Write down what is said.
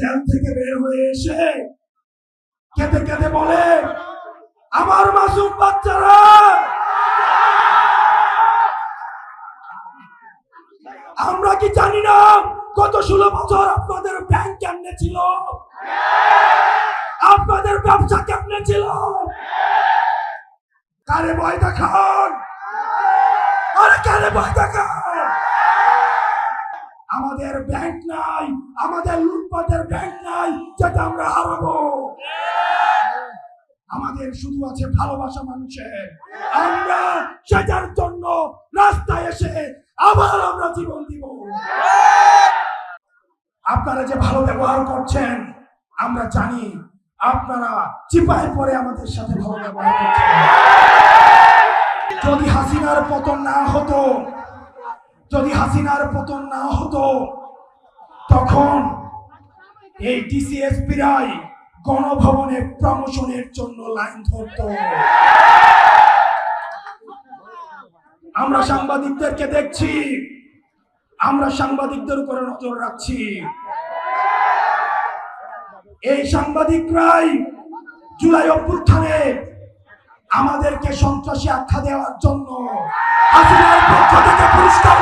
Jail থেকে বের হয়ে এসে কেঁদে কেঁদে বলে, আমার মাসুম বাচ্চারা! আমরা কি জানি না গত ষোলো বছর আপনাদের ব্যাংক কেমনে ছিল? আপনাদের ব্যবসা কেমনে ছিল? কারে ভয় দেখান? আরে কারে ভয় দেখান? আমাদের ব্যাংক নাই, আমাদের লুটপাটের ব্যাংক নাই, যেটা আমরা হারাবো। আমাদের শুধু আছে ভালোবাসা মানুষের। আমরা সেটার জন্য রাস্তায় এসে আবার আমরা জীবন দিব। আপনারা যে ভালো ব্যবহার করছেন, আমরা জানি আপনারা চিপায় পরে আমাদের সাথে ভালো ব্যবহার করছেন। যদি হাসিনার পতন না হতো যদি হাসিনার পতন না হতো, তখন এই ডিসিএসপিরাই গণভবনে প্রমোশনের জন্য লাইন ধরত। আমরা সাংবাদিকদেরকে দেখছি, আমরা সাংবাদিকদের উপরে নজর রাখছি। এই সাংবাদিকরাই জুলাই অভ্যুত্থানে আমাদেরকে সন্ত্রাসী আখ্যা দেওয়ার জন্য পুরস্কার